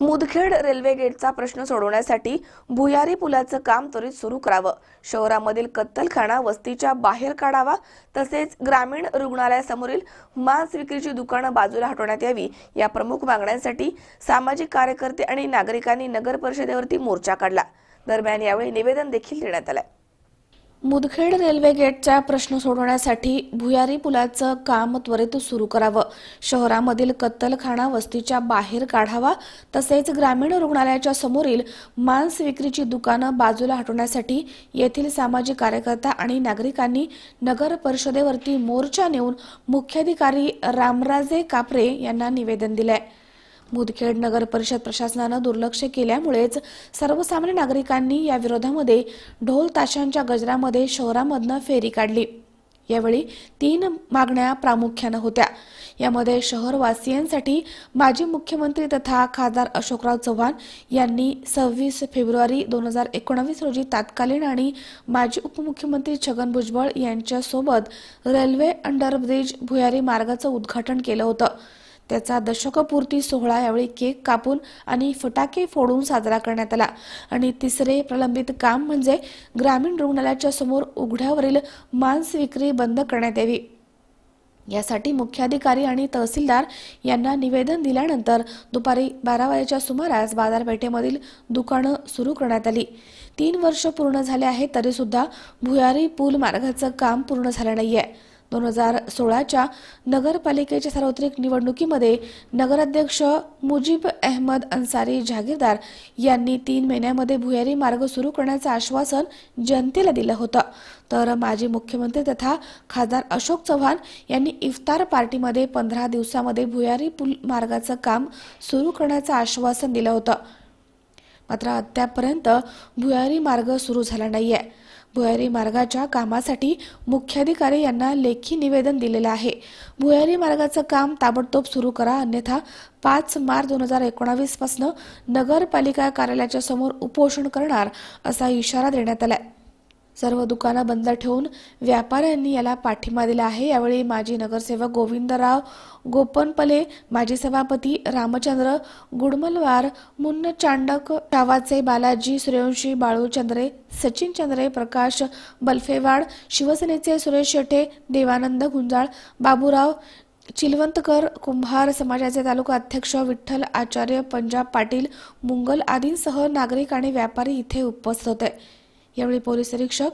Mudkhed railway गेटचा प्रश्न सोडवण्यासाठी भुयारी पुलाचं काम त्वरित सुरू करावं. शहरामधील कत्तलखाना वस्तीच्या बाहेर काढावा तसेच ग्रामीण रुग्णालयासमोरील मांस विक्रीची दुकानं बाजूला हटवण्यात यावी या प्रमुख मागण्यांसाठी सामाजिक कार्यकर्ते आणि नागरिकांनी नगर परिषदेवरती मोर्चा काढला. दरम्यान यावेळी निवेदन देखील देण्यात आलं मुदखेड रेल्वे गेटचा प्रश्न सोडवण्यासाठी भुयारी पुलाचं काम त्वरित सुरू करावं. शहरामधील कत्तलखाना वस्तीच्या बाहेर काढावा तसेच ग्रामीण रुग्णालयाच्या समोरील मांस विक्रीची दुकानं बाजूला हटवण्यासाठी येथील सामाजिक कार्यकर्ता आणि नागरिकांनी नगर परिषदेवरती मोर्चा नेऊन मुख्याधिकारी रामराजे कापरे यांना निवेदन दिलंय. मुदखेड नगर परिषद प्रशासनानं दुर्लक्ष केल्यामुळेच सर्वसामान्य नागरिकांनी या विरोधामध्ये ढोल ताशांच्या गजरामध्ये शहरामधनं फेरी काढली. यावेळी तीन मागण्या प्रामुख्यानं होत्या. यामध्ये शहरवासियांसाठी माजी मुख्यमंत्री तथा खासदार अशोकराव चव्हाण यांनी सव्वीस फेब्रुवारी दोन हजार एकोणावीस रोजी तात्कालीन आणि माजी उपमुख्यमंत्री छगन भुजबळ यांच्यासोबत रेल्वे अंडरब्रिज भुयारी मार्गाचं उद्घाटन केलं होतं. त्याचा दशकपूर्ती सोहळा यावेळी केक कापून आणि फटाके फोडून साजरा करण्यात आला. आणि तिसरे प्रलंबित काम म्हणजे ग्रामीण रुग्णालयाच्या समोर उघड्यावरील मांस विक्री बंद करण्यात यावी. यासाठी मुख्याधिकारी आणि तहसीलदार यांना निवेदन दिल्यानंतर दुपारी बारा वाजेच्या सुमारास बाजारपेठेमधील दुकानं सुरू करण्यात आली. तीन वर्ष पूर्ण झाले आहेत तरी सुद्धा भुयारी पूल मार्गाचं काम पूर्ण झालं नाही आहे दोन हजार सोळाच्या नगरपालिकेच्या सार्वत्रिक निवडणुकीमध्ये नगराध्यक्ष मुजीब अहमद अन्सारी जहागीरदार यांनी तीन महिन्यामध्ये भुयारी मार्ग सुरू करण्याचं आश्वासन जनतेला दिलं होतं. तर माजी मुख्यमंत्री तथा खासदार अशोक चव्हाण यांनी इफ्तार पार्टीमध्ये पंधरा दिवसामध्ये भुयारी पूल मार्गाचं काम सुरू करण्याचं आश्वासन दिलं होतं. मात्र अद्यापपर्यंत भुयारी मार्ग सुरू झाला नाहीये. भुयारी मार्गाच्या कामासाठी मुख्याधिकारी यांना लेखी निवेदन दिलेलं आहे. भुयारी मार्गाचं काम ताबडतोब सुरू करा अन्यथा पाच मार्च दोन हजार एकोणावीसपासून नगरपालिका कार्यालयाच्या समोर उपोषण करणार असा इशारा देण्यात आलाय. सर्व दुकानं बंद ठेवून व्यापाऱ्यांनी याला पाठिंबा दिला आहे. यावेळी माजी नगरसेवक गोविंदराव गोपनपले माजी सभापती रामचंद्र गुडमलवार मुन्न चांडक शावाचे बालाजी सूर्यवंशी बाळू चंद्रे सचिन चंद्रे प्रकाश बल्फेवाड शिवसेनेचे सुरेश शेटे देवानंद गुंजाळ बाबूराव चिलवंतकर कुंभार समाजाचे तालुका अध्यक्ष विठ्ठल आचार्य पंजाब पाटील मुंगल आदींसह नागरिक आणि व्यापारी इथे उपस्थित होते. यावेळी पोलीस निरीक्षक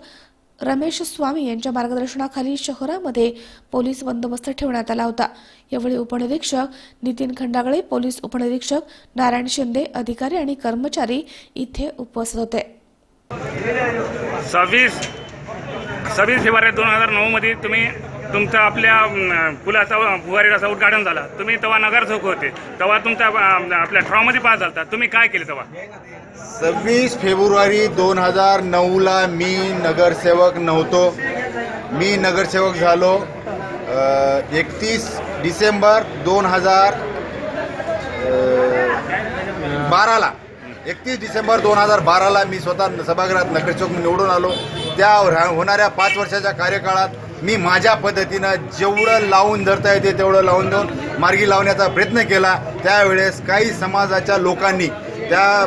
रमेश स्वामी यांच्या मार्गदर्शनाखाली शहरामध्ये पोलीस बंदोबस्त ठेवण्यात आला होता. यावेळी उपनिरीक्षक नितीन खंडागळे पोलीस उपनिरीक्षक नारायण शिंदे अधिकारी आणि कर्मचारी इथे उपस्थित होते. सव्वीस सव्वीस फेब्रुवारी दोन हजार नऊमध्ये तुम्ही तुमचा आपल्या पुलाचा भुगारीचा उद्घाटन झाला. तुम्ही तेव्हा नगरसेवक होते. तेव्हा तुमच्या आपल्या ट्रॉमध्ये पास झाला तुम्ही काय केले तेव्हा? सव्वीस फेब्रुवारी दोन हजार नऊला मी नगरसेवक नव्हतो. मी नगरसेवक झालो. एकतीस डिसेंबर दोन हजार बाराला. एकतीस डिसेंबर दोन हजार बाराला मी स्वतः सभागृहात नगरसेवक निवडून आलो. त्या होणाऱ्या पाच वर्षाच्या कार्यकाळात मी माझ्या पद्धतीनं जेवढं लावून धरता येते तेवढं लावून देऊन मार्गी लावण्याचा प्रयत्न केला. त्यावेळेस काही समाजाच्या लोकांनी त्या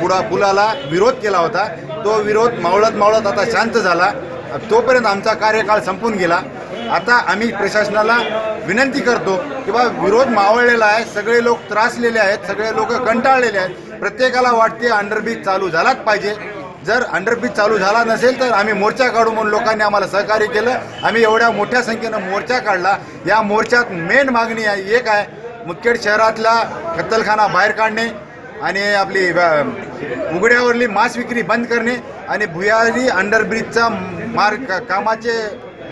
पुढा पुलाला विरोध केला होता. तो विरोध मावळत मावळत आता शांत झाला. तोपर्यंत आमचा कार्यकाळ संपून गेला. आता आम्ही प्रशासनाला विनंती करतो की बा विरोध मावळलेला आहे. सगळे लोक त्रासलेले आहेत. सगळे लोक कंटाळलेले आहेत. प्रत्येकाला वाटते अंडरब्रिज चालू झालाच पाहिजे. जर अंडरब्रिज चालू झाला नसेल तर आम्ही मोर्चा काढू म्हणून लोकांनी आम्हाला सहकार्य केलं. आम्ही एवढ्या मोठ्या संख्येनं मोर्चा काढला. या मोर्चात मेन मागणी आहे एक आहे मुदखेड शहरातला कत्तलखाना बाहेर काढणे आणि आपली ब- उघड्यावरली मांस विक्री बंद करणे आणि भुयारी अंडरब्रिजचा मार्ग कामाचे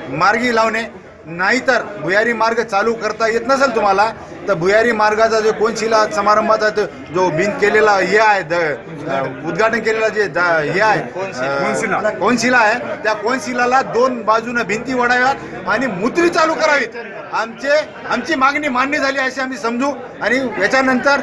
मार्गी लावणे. नाहीतर भुयारी मार्ग चालू करता येत नसेल तुम्हाला तर भुयारी मार्गाचा जो कोनशिला समारंभाचा तो जो बिन केलेला हे आहे द- उद्घाटन केलेला जे द- हे आहे कोनशिला. आहे. त्या कोनशिलाला दोन बाजूनं भिंती वडाव्यात आणि मुद्री चालू करावीत. आमचे आमची मागणी मान्य झाली अशी आम्ही समजू आणि याच्यानंतर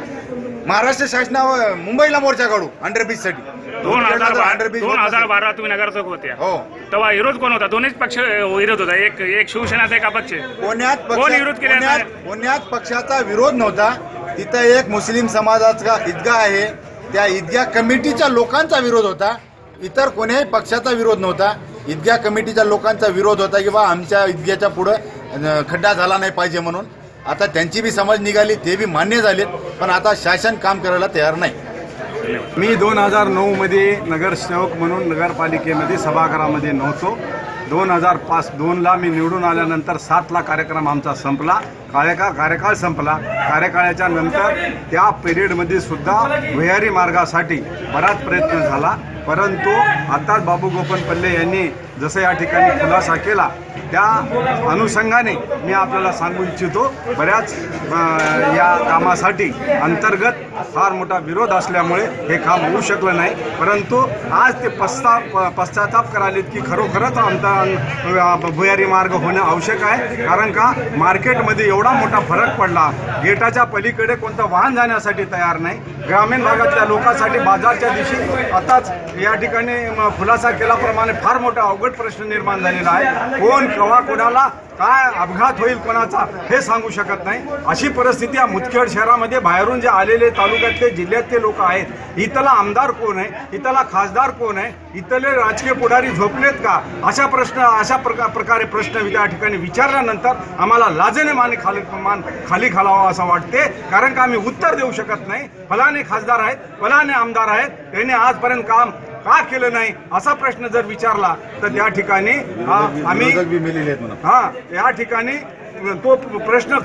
महाराष्ट्र शासनावर मुंबईला मोर्चा काढू अंडरब्रिजसाठी दोन हजार अंडरब्रिज दोन हजार बारा तुम्ही नगरसेवक होते हो. तेव्हा विरोध कोण होता? दोन्हीच पक्ष विरोध होता. एक एक शिवसेनाचा एक अपक्ष. पुण्यात कोण पक्ष- विरोध केला पुण्यात पुण्यात पक्षाचा विरोध नव्हता. तिथं एक मुस्लिम समाजाचा ईदगाह आहे. त्या ईदगाह कमिटीच्या लोकांचा विरोध होता. इतर कोण्याही पक्षाचा विरोध नव्हता. ईदगाह कमिटीच्या लोकांचा विरोध होता की बा आमच्या ईदगाच्या पुढं अं, खड्डा झाला नाही पाहिजे म्हणून. आता त्यांची बी समज निघाली ते बी मान्य झालेत पण आता शासन काम करायला तयार नाही. मी दोन हजार नऊमध्ये नगरसेवक म्हणून नगरपालिकेमध्ये सभागृहामध्ये नव्हतो. दोन हजार पाच दोनला मी निवडून आल्यानंतर सातला कार्यक्रम आमचा संपला. कार्यकाळ कार्यकाळ संपला. कार्यकाळाच्या नंतर त्या पिरियडमध्ये सुद्धा भुयारी मार्गासाठी बराच प्रयत्न झाला. परंतु आताच बाबू गोपन पल्ले यांनी जसं या ठिकाणी खुलासा केला त्या अनुषंगाने मी आपल्याला सांगू इच्छितो बऱ्याच या कामासाठी अंतर्गत फार मोठा विरोध असल्यामुळे हे काम होऊ शकलं नाही. परंतु आज ते पश्चा पश्चाताप करालेत की खरोखरच आमचा भुयारी मार्ग होणं आवश्यक आहे. कारण का? मार्केटमध्ये एवढा मोठा फरक पडला गेटाच्या पलीकडे कोणतं वाहन जाण्यासाठी तयार नाही. ग्रामीण भागातल्या लोकांसाठी बाजारच्या दिवशी आताच या ठिकाणी खुलासा केल्याप्रमाणे फार मोठा अवघड प्रश्न निर्माण झालेला आहे. कोण केव्हा कोणाला काय अपघात होईल कोणाचा हे सांगू शकत नाही. अशी परिस्थिती या मुदखेड शहरामध्ये बाहेरून जे आलेले तालुक्यातले जिल्ह्यातले लोक आहेत. इथला आमदार कोण आहे? इथला खासदार कोण आहे? इथले राजकीय पुढारी झोपलेत का? अशा प्रश्न अशा प्रका प्रकारे प्रश्न त्या ठिकाणी विचारल्यानंतर आम्हाला लाजेने मान खाली मान खाली खालावा असं वाटते. कारण का आम्ही उत्तर देऊ शकत नाही? फलाने खासदार आहेत फलाने आमदार आहेत. त्यांनी आजपर्यंत काम का केलं नाही असा प्रश्न जर विचारला तर त्या ठिकाणी हा, आम्ही हा या ठिकाणी तो प्रश्न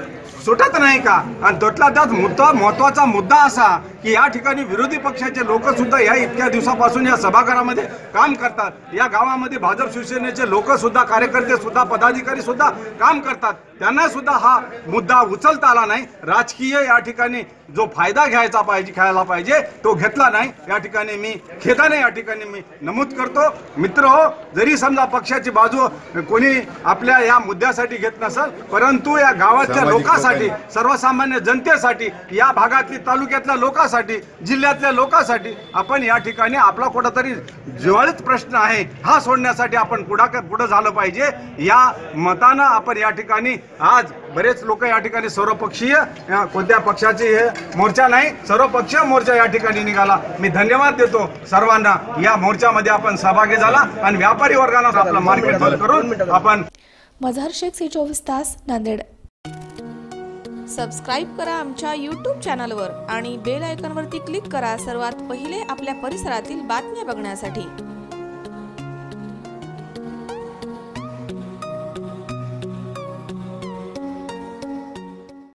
सुटत नाही का? आणि त्यातला त्यात मुद्दा महत्त्वाचा मुद्दा असा की या ठिकाणी विरोधी पक्षाचे लोक सुद्धा या इतक्या दिवसापासून या सभागृहामध्ये काम करतात. या गावामध्ये भाजप शिवसेनेचे लोक सुद्धा कार्यकर्ते सुद्धा पदाधिकारी सुद्धा काम करतात. त्यांना सुद्धा हा मुद्दा उचलता आला नाही. राजकीय या ठिकाणी जो फायदा घ्यायचा पाहिजे घ्यायला पाहिजे तो घेतला नाही. या ठिकाणी मी खेदाने या ठिकाणी मी नमूद करतो. मित्र हो जरी समजा पक्षाची बाजू कोणी आपल्या या मुद्द्यासाठी घेत नसेल परंतु या गावाच्या सामाजिक लोकांसाठी. सर्वसामान्य जनतेसाठी या भागातली तालुक्यातल्या लोकांसाठी जिल्ह्यातल्या लोकांसाठी आपण या ठिकाणी आपला कुठंतरी जिव्हाळीत प्रश्न आहे हा सोडण्यासाठी आपण पुढा पुढं झालं पाहिजे. या मतानं आपण या ठिकाणी आज बरेच लोक या ठिकाणी सर्वपक्षीय या कोणत्या पक्षाचे हे मोर्चा नाही सर्वपक्षीय मोर्चा या ठिकाणी निघाला. मी धन्यवाद देतो सर्वांना. या मोर्चामध्ये आपण सहभागी झाला आणि व्यापारी वर्गाला आपलं मार्केट बंद करून आपण मझार शेख सी चोवीस तास नांदेड. सबस्क्राईब करा आमच्या यूट्यूब चॅनलवर आणि बेल आयकॉनवरती क्लिक करा सर्वात पहिले आपल्या परिसरातील बातम्या बघण्यासाठी.